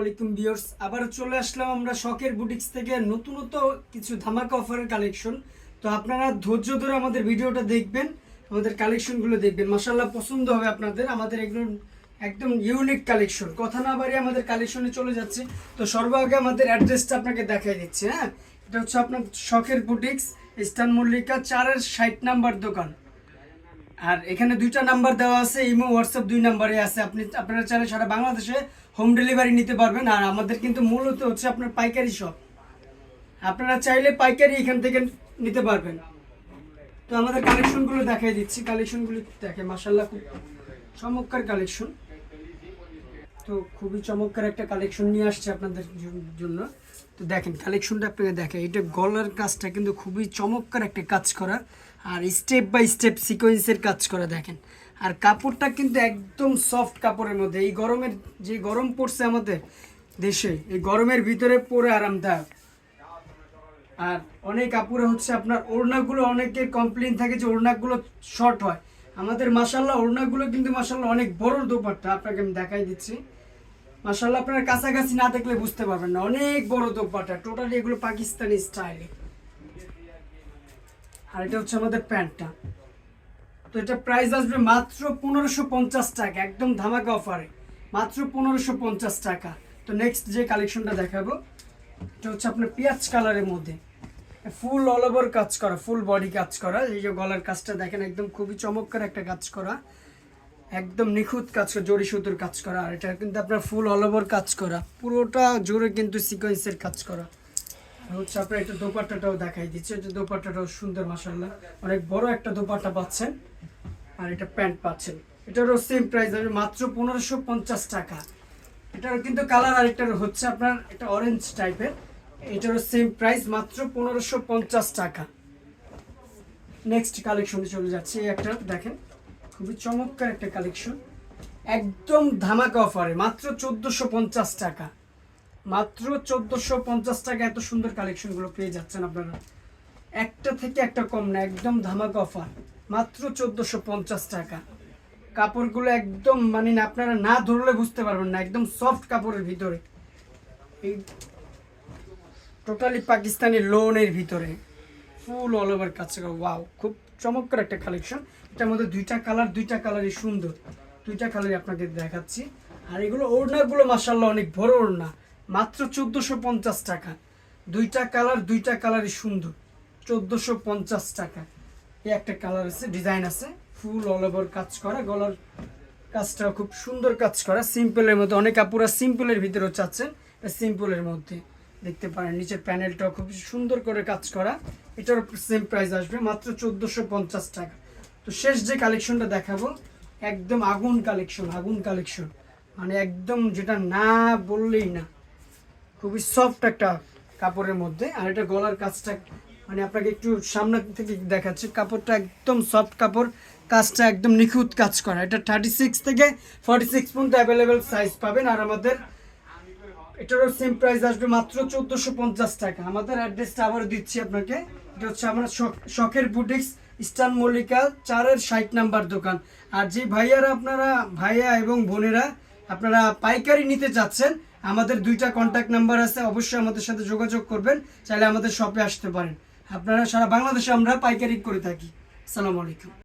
আলাইকুম বিয়ার্স আবার চলে আসলাম আমরা শখের বুটিক্স থেকে নতুনত কিছু ধামাকা অফারের কালেকশন তো আপনারা ধৈর্য ধরে আমাদের ভিডিওটা দেখবেন, আমাদের কালেকশনগুলো দেখবেন। মাসাল্লাহ পছন্দ হবে আপনাদের। আমাদের এগুলো একদম ইউনিক কালেকশন কথা না বাড়িয়ে আমাদের কালেকশনে চলে যাচ্ছে। তো সর্বাগে আমাদের অ্যাড্রেসটা আপনাকে দেখাই দিচ্ছে হ্যাঁ? এটা হচ্ছে আপনার শখের বুটিক্স ইস্টার্ন মল্লিকা চারের ষাট নাম্বার দোকান। আর এখানে দুইটা নাম্বার দেওয়া আছে, ইমো, হোয়াটসঅ্যাপ দুই নাম্বারে আছে। আপনি, আপনারা চাইলে সারা বাংলাদেশে হোম ডেলিভারি নিতে পারবেন। আর আমাদের কিন্তু মূলত হচ্ছে আপনার পাইকারি শপ। আপনারা চাইলে পাইকারি এখান থেকে নিতে পারবেন। তো আমাদের কালেকশনগুলো দেখাই দিচ্ছি। কালেকশনগুলো দেখে মাসাল্লাহ চমৎকার কালেকশন তো খুবই চমৎকার একটা কালেকশন নিয়ে আসছে আপনাদের জন্য। তো দেখেন কালেকশনটা আপনাকে দেখেন এটা গলার কাজটা কিন্তু খুবই চমৎকার একটা কাজ করা। আর স্টেপ বাই স্টেপ সিকোয়েন্সের কাজ করা, দেখেন। আর কাপড়টা কিন্তু একদম সফট কাপড়ের মধ্যে। এই গরমের, যে গরম পড়ছে আমাদের দেশে, এই গরমের ভিতরে পরে আরামদায়ক। আর অনেক কাপড়ে হচ্ছে আপনার ওড়নাগুলো অনেকের কমপ্লেন থাকে যে ওড়নাগুলো শর্ট হয়। আমাদের মাসাল্লাহ ওড়নাগুলো কিন্তু মাসাল্লাহ অনেক বড় দোপাট্টা, আপনাকে আমি দেখাই দিচ্ছি। মাসাল্লাহ আপনার কাছাকাছি না দেখলে বুঝতে পারবেন না, অনেক বড় দোপাট্টা, টোটালি এগুলো পাকিস্তানি স্টাইলে। আর এটা হচ্ছে আমাদের প্যান্টটা। তো এটা প্রাইস আসবে মাত্র পনেরোশো পঞ্চাশ টাকা, একদম ধামাকা অফারে। মাত্র পনেরোশো পঞ্চাশ টাকা। তো নেক্সট যে কালেকশনটা দেখাবো, এটা হচ্ছে আপনার পেঁয়াজ কালারের মধ্যে। ফুল অল ওভার কাজ করা, ফুল বডি কাজ করা। এই যে গলার কাজটা দেখেন, একদম খুবই চমৎকার একটা কাজ করা। একদম নিখুঁত কাজ করা, জড়ি সুতোর কাজ করা। আর এটা কিন্তু আপনার ফুল অল ওভার কাজ করা। পুরোটা জোরে কিন্তু সিকোয়েন্সের কাজ করা। আর হচ্ছে আপনার একটা দোপাট্টাটাও দেখাই দিচ্ছে। যে দোপাট্টাটাও সুন্দর মাসাল্লাহ অনেক বড় একটা দোপাট্টা পাচ্ছেন। আর এটা প্যান্ট পাচ্ছেন। এটারও সেম প্রাইস হবে মাত্র পনেরোশো পঞ্চাশ টাকা। এটারও কিন্তু কালার আর আরেকটার হচ্ছে আপনার এটা অরেঞ্জ টাইপের এটারও সেম প্রাইস মাত্র পনেরোশো পঞ্চাশ টাকা। নেক্সট কালেকশনে চলে যাচ্ছে একটা, দেখেন, খুবই চমৎকার একটা কালেকশন একদম ধামাকা অফারে মাত্র চোদ্দোশো পঞ্চাশ টাকা। মাত্র চোদ্দোশো পঞ্চাশ টাকা এত সুন্দর কালেকশনগুলো পেয়ে যাচ্ছেন আপনারা। একটা থেকে একটা কম না, একদম ধামাকা অফার মাত্র চোদ্দোশো পঞ্চাশ টাকা। কাপড়গুলো একদম মানে আপনারা না ধরলে বুঝতে পারবেন না, একদম সফট কাপড়ের ভিতরে। এই টোটালি পাকিস্তানি লোনের ভিতরে ফুল অল ওভার কাজ ওয়াও খুব চমৎকার একটা কালেকশন এটার মধ্যে দুইটা কালার দুইটা কালারই সুন্দর। দুইটা কালারই আপনাকে দেখাচ্ছি। আর এগুলো ওড়নাগুলো মাসাল্লাহ অনেক বড় ওড়না, মাত্র চোদ্দোশো পঞ্চাশ টাকা। দুইটা কালার দুইটা কালারই সুন্দর, চোদ্দোশো পঞ্চাশ টাকা। এই একটা কালার আছে ডিজাইন আছে ফুল অল ওভার কাজ করা, গলার কাজটা খুব সুন্দর কাজ করা। সিম্পলের মধ্যে, অনেক আপুরা সিম্পলের ভিতরেও চাচ্ছেন সিম্পলের মধ্যে। দেখতে পারেন, নিচের প্যানেলটাও খুব সুন্দর করে কাজ করা। এটার সেম প্রাইস আসবে, মাত্র চোদ্দোশো পঞ্চাশ টাকা। তো শেষ যে কালেকশনটা দেখাবো, একদম আগুন কালেকশন আগুন কালেকশন মানে একদম যেটা না বললেই না। খুবই সফট একটা কাপড়ের মধ্যে। আর এটা গলার কাজটা মানে আপনাকে একটু সামনে থেকে দেখাচ্ছি, কাপড়টা একদম সফট কাপড়, কাজটা একদম নিখুঁত কাজ করা। এটা থার্টি সিক্স থেকে ফর্টি সিক্স পর্যন্ত অ্যাভেলেবেল সাইজ পাবেন। আর আমাদের এটারও সেম প্রাইস আসবে মাত্র চোদ্দোশো পঞ্চাশ টাকা। আমাদের অ্যাড্রেসটা আবার দিচ্ছি আপনাকে। এটা হচ্ছে আমরা শখের বুটিক্স ইস্টার্ন মল্লিকা চারের ষাট নাম্বার দোকান। আর যে ভাইয়ারা আপনারা, ভাইয়া এবং বোনেরা আপনারা পাইকারি নিতে চাচ্ছেন, আমাদের দুইটা কন্ট্যাক্ট নাম্বার আছে, অবশ্যই আমাদের সাথে যোগাযোগ করবেন, চাইলে আমাদের শপে আসতে পারেন। আপনারা সারা বাংলাদেশে আমরা পাইকারি করে থাকি। আসসালামু আলাইকুম।